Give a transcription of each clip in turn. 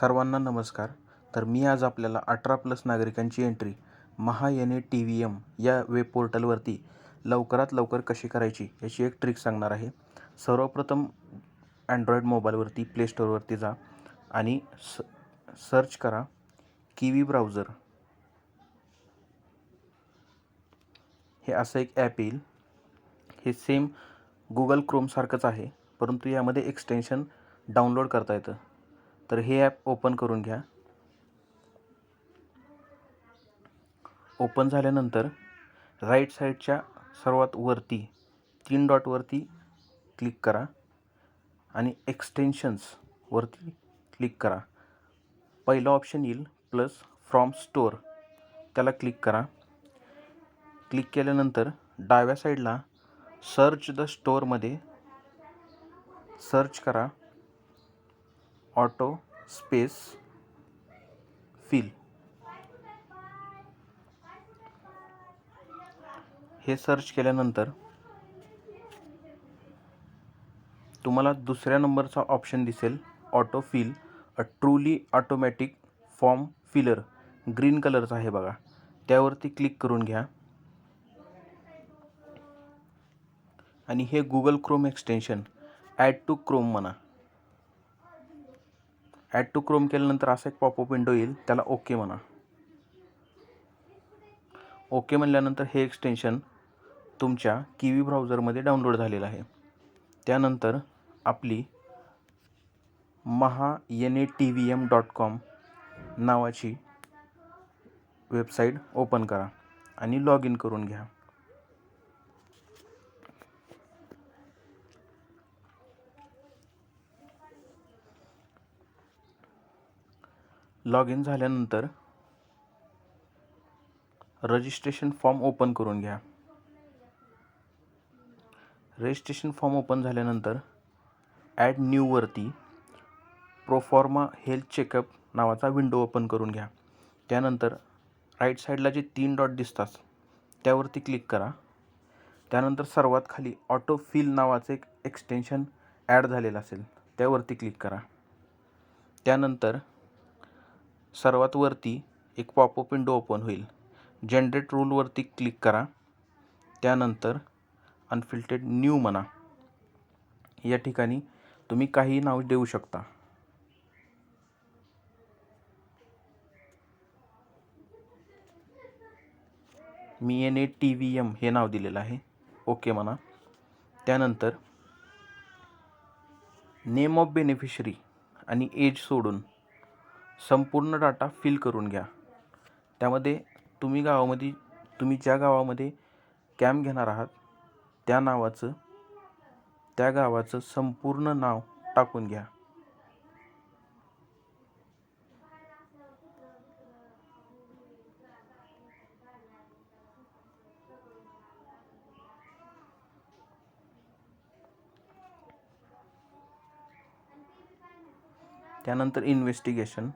सर्वांना नमस्कार. तर मी आज आपल्याला अठरा प्लस नागरिकांची entry Maha N A T V M या वेब पोर्टलवरती लवकरात लवकर कशी करायची याची एक ट्रिक सांगणार आहे. सर्वप्रथम अँड्रॉईड मोबाईलवरती प्ले स्टोअरवरती जा आणि स सर्च करा किवी ब्राउझर हे असं एक ॲप येईल. हे सेम गुगल क्रोमसारखंच आहे परंतु यामध्ये एक्सटेन्शन डाउनलोड करता येतं. तर हे ॲप ओपन करून घ्या. ओपन झाल्यानंतर राईट साईडच्या सर्वात वरती तीन डॉटवरती क्लिक करा आणि एक्सटेन्शन्सवरती क्लिक करा. पहिला ऑप्शन येईल प्लस फ्रॉम स्टोअर त्याला क्लिक करा. क्लिक केल्यानंतर डाव्या साईडला सर्च द स्टोअरमध्ये सर्च करा. Auto space fill. हे सर्च केल्यानंतर तुम्हाला दुसऱ्या नंबरचा ऑप्शन दिसेल auto fill. A truly automatic form filler green कलरचा आहे बघा. त्यावरती क्लिक करून घ्या. आणि हे Google Chrome extension. Add to Chrome म्हणा. ॲड टू क्रोम केल्यानंतर असा एक पॉपअप विंडो येईल. त्याला ओके म्हणा. ओके म्हणल्यानंतर हे एक्सटेन्शन तुमच्या किवी ब्राउझरमध्ये डाउनलोड झालेलं आहे. त्यानंतर आपली Maha N A T V M dot com नावाची वेबसाईट ओपन करा आणि लॉग इन करून घ्या. लॉग इन झाल्यानंतर रजिस्ट्रेशन फॉर्म ओपन करून घ्या. रजिस्ट्रेशन फॉर्म ओपन झाल्यानंतर ॲड न्यूवरती प्रोफॉर्मा हेल्थ चेकअप नावाचा विंडो ओपन करून घ्या. त्यानंतर राईट साईडला जे तीन डॉट दिसतात त्यावरती क्लिक करा. त्यानंतर सर्वात खाली ऑटो फिल नावाचं एक एक्सटेन्शन ॲड झालेलं असेल त्यावरती क्लिक करा. त्यानंतर सर्वात वरती एक पॉपअप विंडो ओपन होईल. जनरेट रूलवरती क्लिक करा. त्यानंतर अनफिल्टेड न्यू म्हणा. या ठिकाणी तुम्ही काही नाव देऊ शकता. मी N A T V M हे नाव दिलेलं आहे. ओके म्हणा. त्यानंतर नेम ऑफ बेनिफिशरी आणि एज सोडून संपूर्ण डाटा फिल करून घ्या. त्यामध्ये तुम्ही गावामध्ये तुम्ही ज्या गावामध्ये कॅम्प घेणार आहात त्या नावाचं त्या गावाचं संपूर्ण नाव टाकून घ्या. त्यानंतर इन्व्हेस्टिगेशन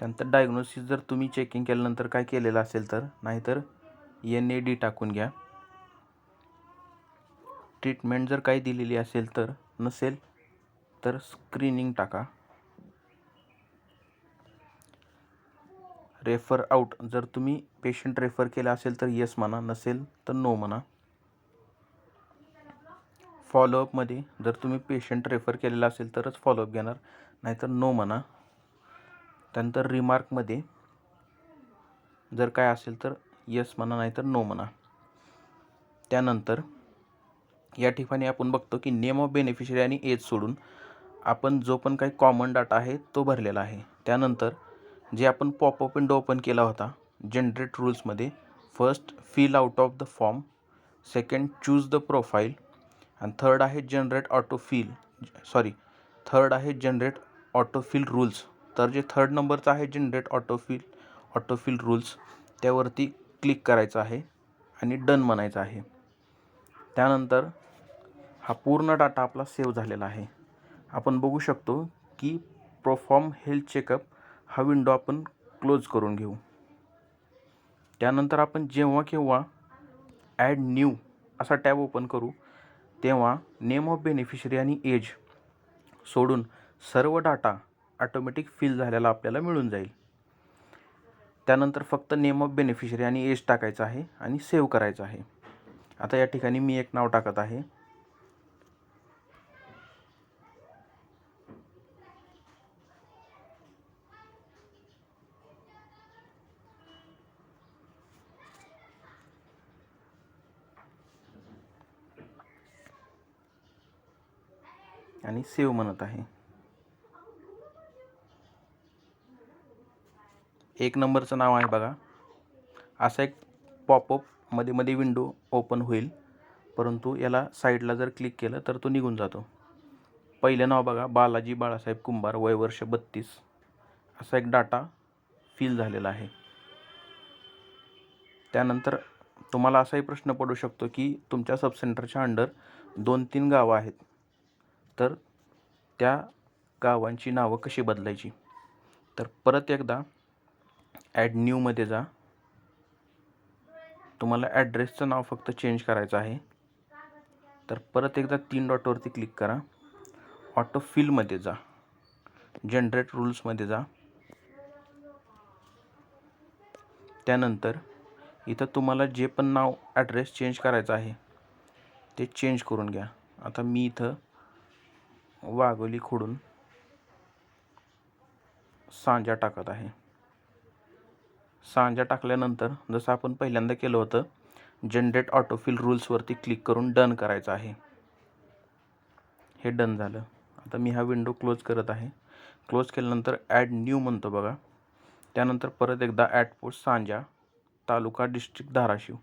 त्यानंतर डायग्नोसिस जर तुम्ही चेकिंग केल्यानंतर काय केलेलं असेल तर? नाहीतर एन ए डी टाकून घ्या. ट्रीटमेंट जर काही दिलेली असेल तर नसेल तर स्क्रीनिंग टाका. रेफर आउट जर तुम्ही पेशंट रेफर केला असेल तर येस म्हणा नसेल तर नो म्हणा. फॉलोअपमध्ये जर तुम्ही पेशंट रेफर केलेला असेल तरच फॉलोअप घेणार नाहीतर नो म्हणा. त्यानंतर रिमार्कमध्ये जर काय असेल तर येस म्हणा नाहीतर नो म्हणा. त्यानंतर या ठिकाणी आपण बघतो की नेम ऑफ बेनिफिशरी आणि एज सोडून आपण जो पण काही कॉमन डाटा आहे तो भरलेला आहे. त्यानंतर जे आपण पॉपअप विंडो ओपन केला होता generate रूल्समध्ये first fill out of the form second choose the profile आणि थर्ड आहे generate auto fill sorry third आहे जनरेट ऑटो फिल रूल्स तर जे थर्ड नंबरचं आहे जनरेट ऑटोफिल ऑटोफिल रूल्स त्यावरती क्लिक करायचं आहे आणि डन म्हणायचं आहे. त्यानंतर हा पूर्ण डाटा आपला सेव्ह झालेला आहे. आपण बघू शकतो की प्रोफॉर्म हेल्थ चेकअप हा विंडो आपण क्लोज करून घेऊ. त्यानंतर आपण जेव्हा केव्हा ॲड न्यू असा टॅब ओपन करू तेव्हा नेम ऑफ बेनिफिशरी आणि एज सोडून सर्व डाटा ऑटोमॅटिक फिल झालेला आपल्याला मिळून जाईल. त्यानंतर फक्त नेम ऑफ बेनिफिशरी आणि एज टाकायचं आहे आणि सेव्ह करायचं आहे. आता या ठिकाणी मी एक नाव टाकत आहे. आणि सेव्ह म्हणत आहे. एक नंबरचं नाव आहे बघा. असा एक पॉपअपमध्ये मध्ये विंडो ओपन होईल. परंतु याला साईडला जर क्लिक केलं तर तो निघून जातो. पहिलं नाव बघा बालाजी बाळासाहेब कुंभार वय वर्ष बत्तीस. असा एक डाटा फिल झालेला आहे. त्यानंतर तुम्हाला असाही प्रश्न पडू शकतो की तुमच्या सबसेंटरच्या अंडर दोन तीन गावं आहेत. तर त्या गावांची नावं कशी बदलायची? तर परत एकदा ॲड न्यूमध्ये जा. तुम्हाला ॲड्रेसचं नाव फक्त चेंज करायचं आहे. तर परत एकदा तीन डॉटवरती क्लिक करा. ऑटो फिलमध्ये जा. जनरेट रूल्समध्ये जा. त्यानंतर इथं तुम्हाला जे पण नाव ॲड्रेस चेंज करायचं आहे ते चेंज करून घ्या. आता मी इथं वाघोली खोडून सांजा टाकत आहे. सांजा टाकल्यानंतर जसं आपण पहिल्यांदा केलं होतं जनरेट ऑटोफिल रूल्सवरती क्लिक करून डन करायचं आहे. हे डन झालं. आता मी हा विंडो क्लोज करत आहे. क्लोज केल्यानंतर ॲड न्यू म्हणतो बघा. त्यानंतर परत एकदा at post Sanja taluka district Dharashiv.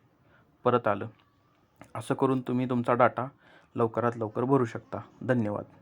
परत आलं. असं करून तुम्ही तुमचा डाटा लवकरात लवकर भरू शकता. धन्यवाद.